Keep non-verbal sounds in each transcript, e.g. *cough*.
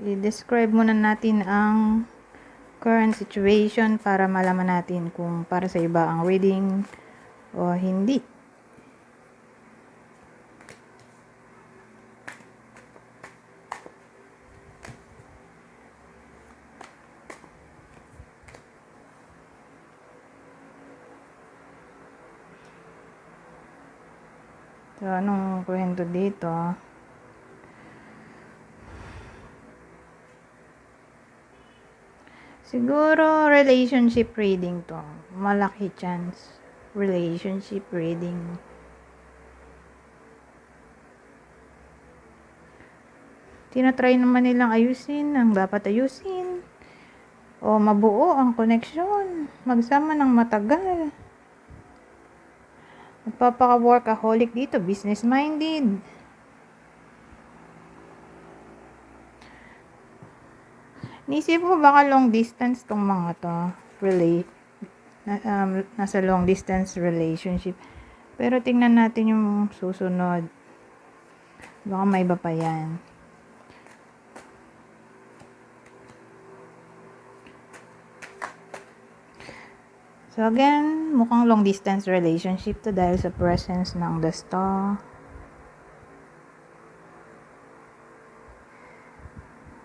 i-describe muna natin ang current situation para malaman natin kung para sa iba ang reading o hindi. So, anong kwento dito? Siguro, relationship reading to. Malaki chance. Relationship reading. Tinatry naman nilang ayusin ang dapat ayusin. O mabuo ang koneksyon. Magsama ng matagal. Magpapaka-workaholic dito. Business-minded. Nisip mo baka long distance tong mga to. Relate. Na, um, nasa long distance relationship. Pero tingnan natin yung susunod. Baka may iba pa yan. So again, mukhang long distance relationship to dahil sa presence ng the star.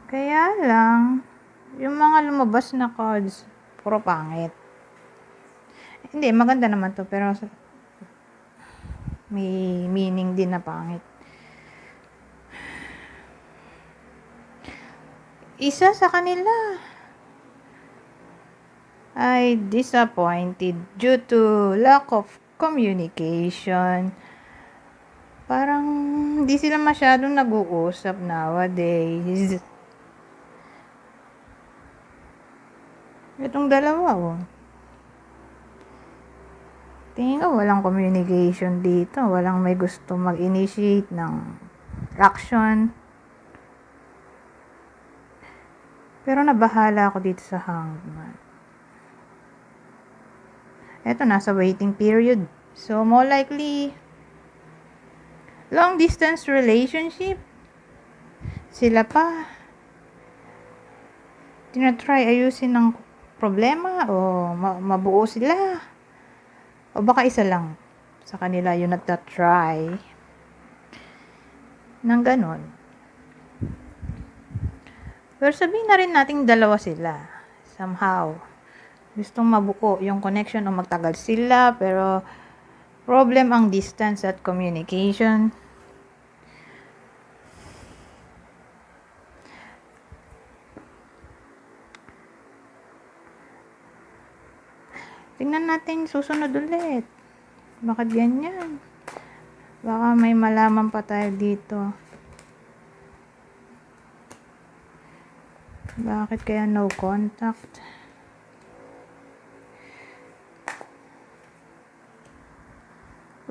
Kaya lang, yung mga lumabas na cards, puro pangit. Hindi, maganda naman to, pero may meaning din na pangit. Isa sa kanila ay disappointed due to lack of communication. Parang hindi sila masyadong nag-uusap nowadays. Itong dalawa, oh. Tingin ko walang communication dito. Walang may gusto mag-initiate ng action. Pero nabahala ako dito sa hangman. Eto, nasa waiting period. So, more likely, long distance relationship. Sila pa. Tinatry ayusin ng problema o ma- mabuo sila. O baka isa lang sa kanila yung nagtatry ng ganon. Pero sabihin na rin nating dalawa sila. Somehow. Gustong mabuo yung connection o magtagal sila. Pero problem ang distance at communication. Tingnan natin susunod ulit. Bakit ganyan? Baka may malaman pa tayo dito. Bakit kaya no contact?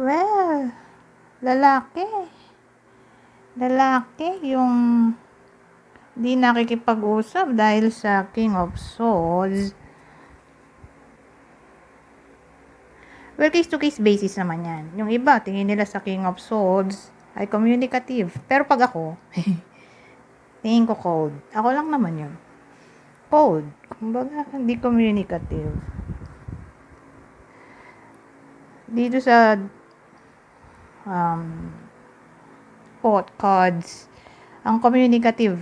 Well, lalaki. Lalaki yung di nakikipag-usap dahil sa King of Swords. Well, case-to-case basis naman yan. Yung iba, tingin nila sa King of Swords ay communicative. Pero pag ako, *laughs* tingin ko cold. Ako lang naman yun. Cold. Kumbaga, hindi communicative. Dito sa um, quote cards, ang communicative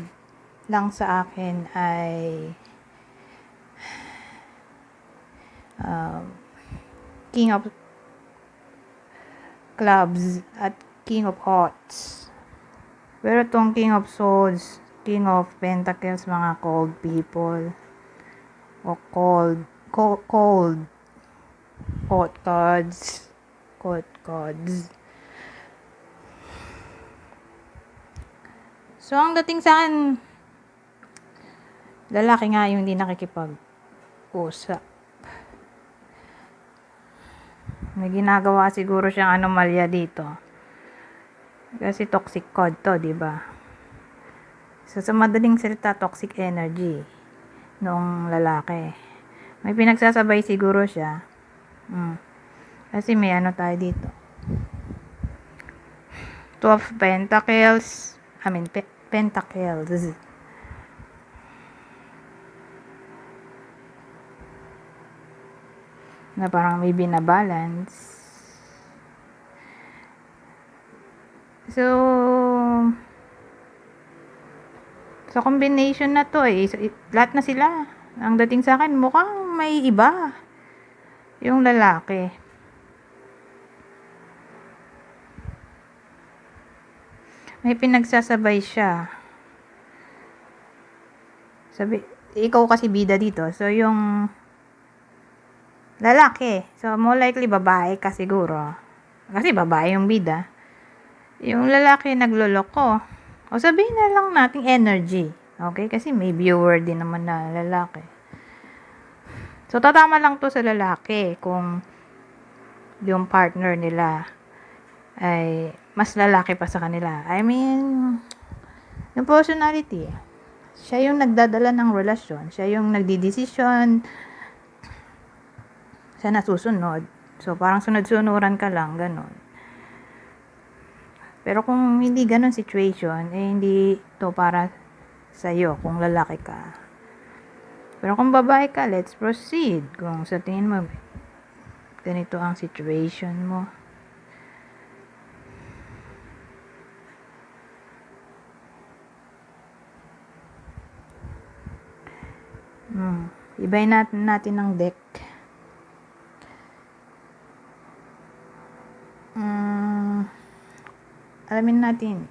lang sa akin ay *sighs* um, King of Clubs at King of Hearts. Pero tong King of Swords, King of Pentacles, mga cold people. O cold, cold, cold, cold cards, cold cards. So, ang dating sa akin, lalaki nga yung hindi nakikipag-usap. May ginagawa siguro siyang anomalya dito. Kasi toxic code to, di ba? So, sa madaling salita, toxic energy noong lalaki. May pinagsasabay siguro siya. Mm. Kasi may ano tayo dito. Two of Pentacles. I mean, pe- Pentacles. Na parang may binabalance. So, sa combination na to eh, so, it- lahat na sila. Ang dating sa akin, mukhang may iba. Yung lalaki. May pinagsasabay siya. Sabi, ikaw kasi bida dito. So, yung lalaki. So, more likely babae ka siguro. Kasi babae yung bida. Yung lalaki nagloloko. O sabihin na lang nating energy. Okay? Kasi may viewer din naman na lalaki. So, tatama lang to sa lalaki kung yung partner nila ay mas lalaki pa sa kanila. I mean, yung personality. Siya yung nagdadala ng relasyon. Siya yung nagdidesisyon. Siya nasusunod. So, parang sunod-sunuran ka lang, ganun. Pero kung hindi ganun situation, eh hindi to para sa'yo kung lalaki ka. Pero kung babae ka, let's proceed. Kung sa tingin mo, ganito ang situation mo. Hmm. Ibayin natin natin ng deck. Hmm. Alamin natin.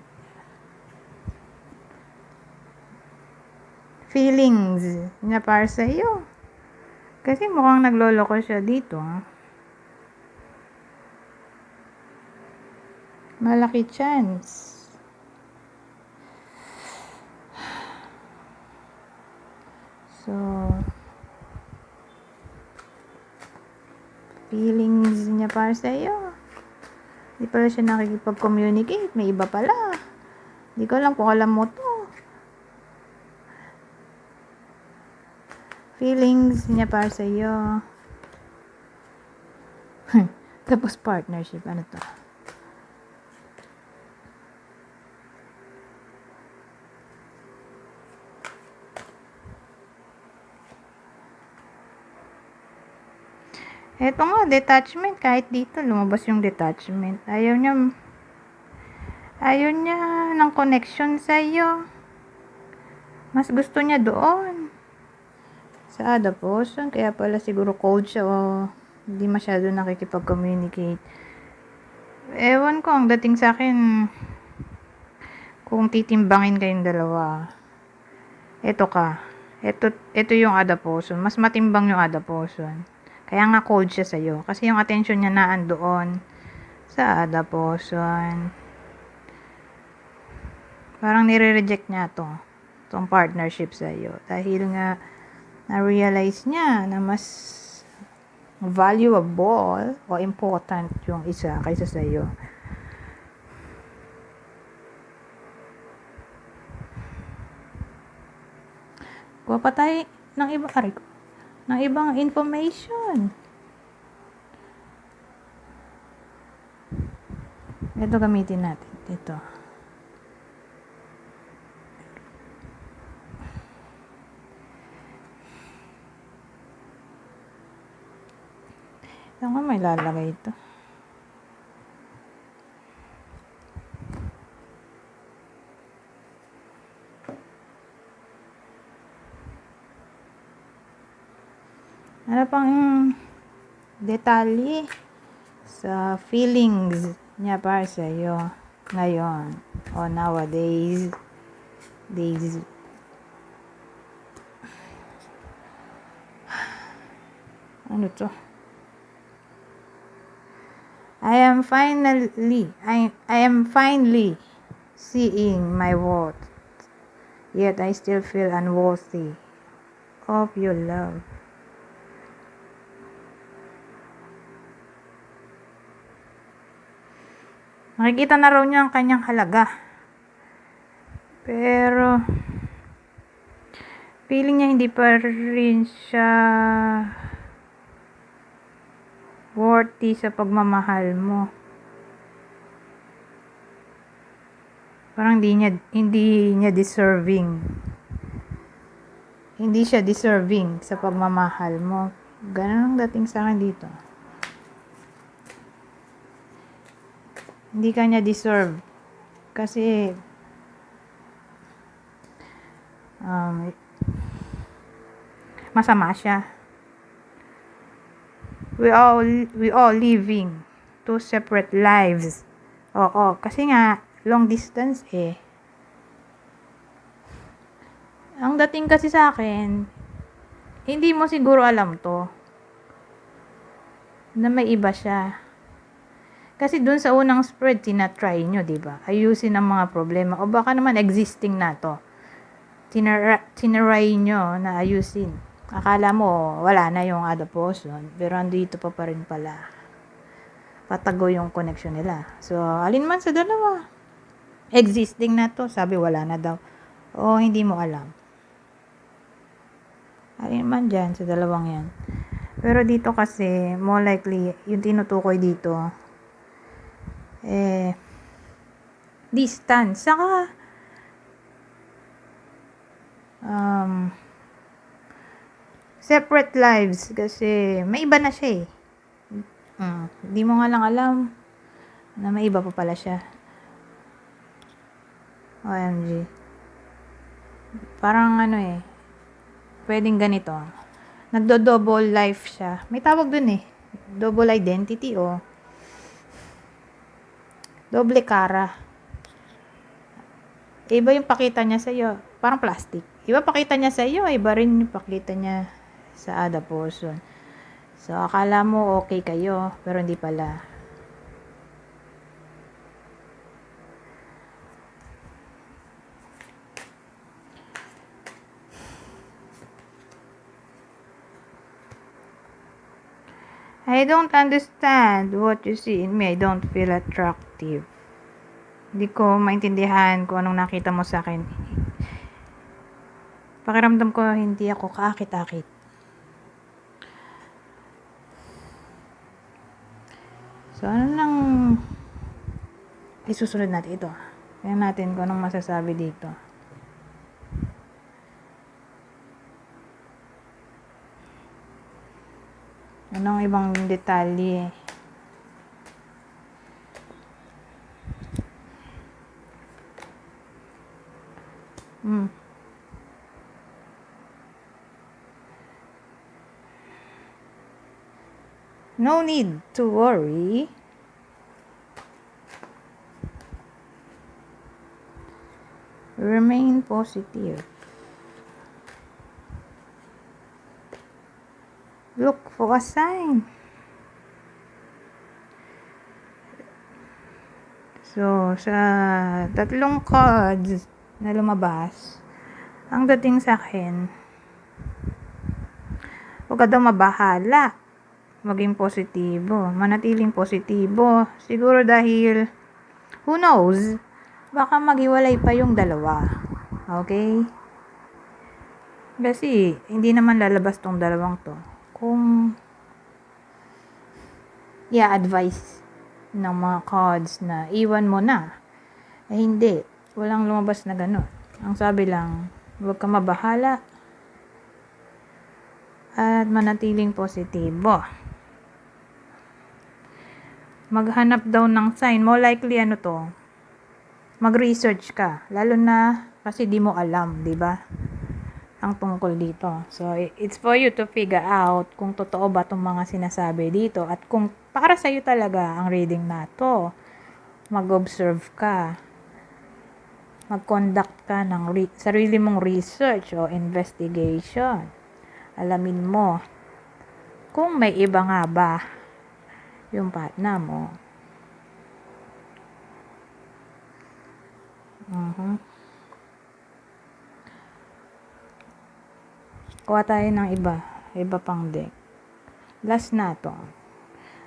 Feelings na para sa iyo. Kasi mukhang nagloloko siya dito. ah. Malaki chance. So, feelings niya para sa iyo. Hindi pala siya nakikipag-communicate. May iba pala. Hindi ko alam kung alam mo to. Feelings niya para sa iyo. *laughs* Tapos partnership. Ano to? Eto nga, detachment. Kahit dito, lumabas yung detachment. Ayaw niya, ayaw niya ng connection sa iyo. Mas gusto niya doon. Sa Ada Potion. Kaya pala siguro cold siya o hindi masyado nakikipag-communicate. Ewan ko, ang dating sa akin, kung titimbangin kayong dalawa, eto ka. Eto, eto yung Ada Potion. Mas matimbang yung Ada Potion. Kaya nga cold siya sa'yo. Kasi yung attention niya naan doon sa Ada Potion. Parang nire-reject niya to. Itong partnership sa'yo. Dahil nga, na-realize niya na mas valuable o important yung isa kaysa sa'yo. Kuha pa tayo ng iba, aray ko, ng ibang information. Ito gamitin natin. Ito. Saan ko may lalagay ito? Ano pang detalye sa feelings niya para sa iyo ngayon o nowadays days? Ano to? I am finally I, I am finally seeing my worth yet I still feel unworthy of your love Nakikita na raw niya ang kanyang halaga. Pero, feeling niya hindi pa rin siya worthy sa pagmamahal mo. Parang hindi niya, hindi niya deserving. Hindi siya deserving sa pagmamahal mo. Ganun ang dating sa akin dito. Hindi kanya deserve. Kasi, um, masama siya. We all, we all living two separate lives. Oo, kasi nga, long distance eh. Ang dating kasi sa akin, hindi mo siguro alam to. Na may iba siya. Kasi dun sa unang spread, tinatry nyo, di ba? Ayusin ang mga problema. O baka naman existing na to. Tinara- tinaray nyo na ayusin. Akala mo, wala na yung adaptation. Pero andito pa pa rin pala. Patago yung connection nila. So, alin man sa dalawa. Existing na to. Sabi, wala na daw. O, hindi mo alam. Alin man dyan sa dalawang yan. Pero dito kasi, more likely, yung tinutukoy dito, eh, distance. Saka, um, separate lives kasi may iba na siya eh. Mm, hindi mo nga lang alam na may iba pa pala siya. OMG. Parang ano eh, pwedeng ganito. Nagdo-double life siya. May tawag dun eh. Double identity o doble cara. Iba yung pakita niya sa iyo, parang plastic. Iba pakita niya sa iyo, iba rin yung pakita niya sa other person. So, akala mo okay kayo, pero hindi pala. I don't understand what you see in me. I don't feel attractive. Hindi ko maintindihan kung anong nakita mo sa akin. Pakiramdam ko hindi ako kaakit-akit. So, ano nang isusunod natin ito? Tingnan natin kung anong masasabi dito. Anong ibang detalye? Hmm. No need to worry. Remain positive. Look for a sign. So, sa tatlong cards na lumabas, ang dating sa akin, huwag ka daw mabahala. Maging positibo. Manatiling positibo. Siguro dahil, who knows, baka maghiwalay pa yung dalawa. Okay? Kasi, hindi naman lalabas tong dalawang to. Kung, i-advise ng mga cards na iwan mo na. Eh, hindi. Walang lumabas na gano'n. Ang sabi lang, huwag ka mabahala at manatiling positibo. Maghanap daw ng sign. More likely, ano to, mag-research ka. Lalo na kasi di mo alam, di ba? Ang tungkol dito. So, it's for you to figure out kung totoo ba itong mga sinasabi dito at kung para sa'yo talaga ang reading na to. Mag-observe ka. Mag-conduct ka ng re- sarili mong research o investigation. Alamin mo kung may iba nga ba yung partner mo. Mhm. Kuha tayo ng iba. Iba pang deck. Last na to.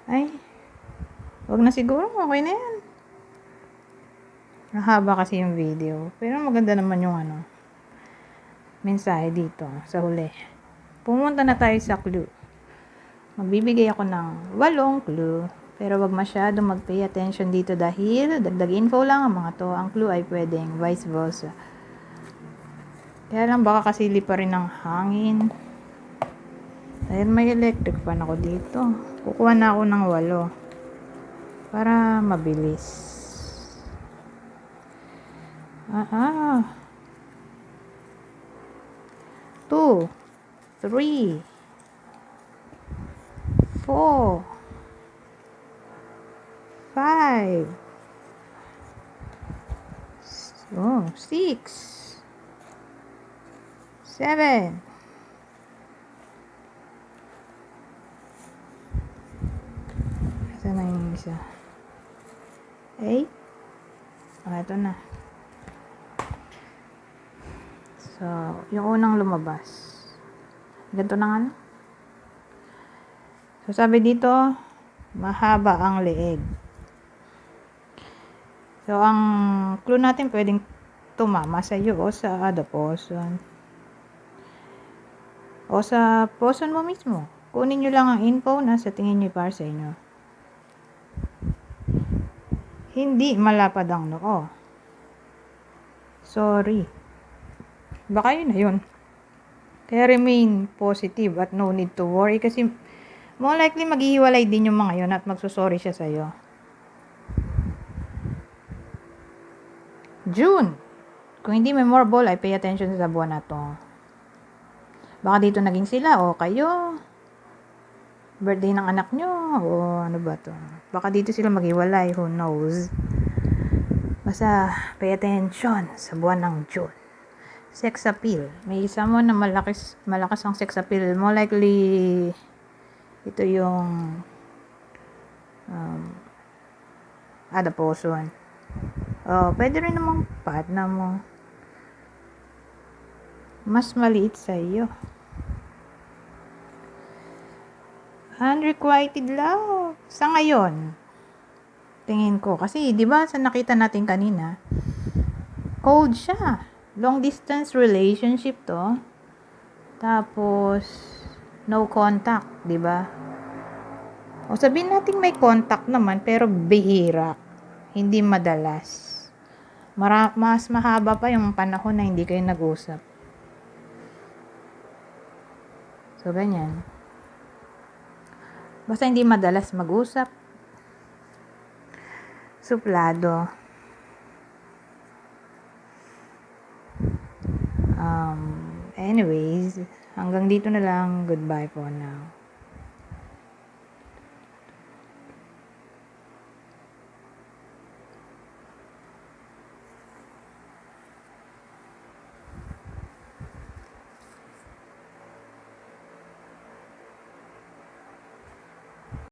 Ay. Wag na siguro. Okay na yan. Mahaba kasi yung video. Pero maganda naman yung ano. Mensahe dito. Sa huli. Pumunta na tayo sa clue. Magbibigay ako ng walong clue. Pero wag masyado mag-pay attention dito dahil dagdag info lang ang mga to. Ang clue ay pwedeng vice versa. Kaya lang baka kasili pa rin ng hangin. Dahil may electric fan ako dito. Kukuha na ako ng walo. Para mabilis. Ah, ah. Two. Three. Four. Five. Oh, six. Seven. Saan na yung isa? Eight. Ah, ito na. So, yung unang lumabas. Ganito na nga. So, sabi dito, mahaba ang leeg. So, ang clue natin pwedeng tumama sa iyo o sa person. O sa person mo mismo. Kunin nyo lang ang info na sa tingin nyo para sa inyo. Hindi malapad ang noo. Sorry. Baka yun na yun. Kaya remain positive at no need to worry kasi more likely maghihiwalay din yung mga yun at magsusorry siya sa'yo. June. Kung hindi memorable, ay pay attention sa buwan na to. Baka dito naging sila o kayo. Birthday ng anak nyo o ano ba to. Baka dito sila maghiwalay, who knows. Basta pay attention sa buwan ng June. Sex appeal. May mo na malakas, malakas ang sex appeal. More likely, ito yung um, ada person. Oh, pwede rin namang partner mo. Mas maliit sa iyo. Unrequited love. Sa ngayon, tingin ko. Kasi, di ba, sa nakita natin kanina, cold siya. Long distance relationship to. Tapos, no contact, di ba? O sabihin natin may contact naman, pero bihira. Hindi madalas. Mara- mas mahaba pa yung panahon na hindi kayo nag-usap. So, ganyan. Basta hindi madalas mag-usap. Suplado. Um, anyways, hanggang dito na lang. Goodbye for now.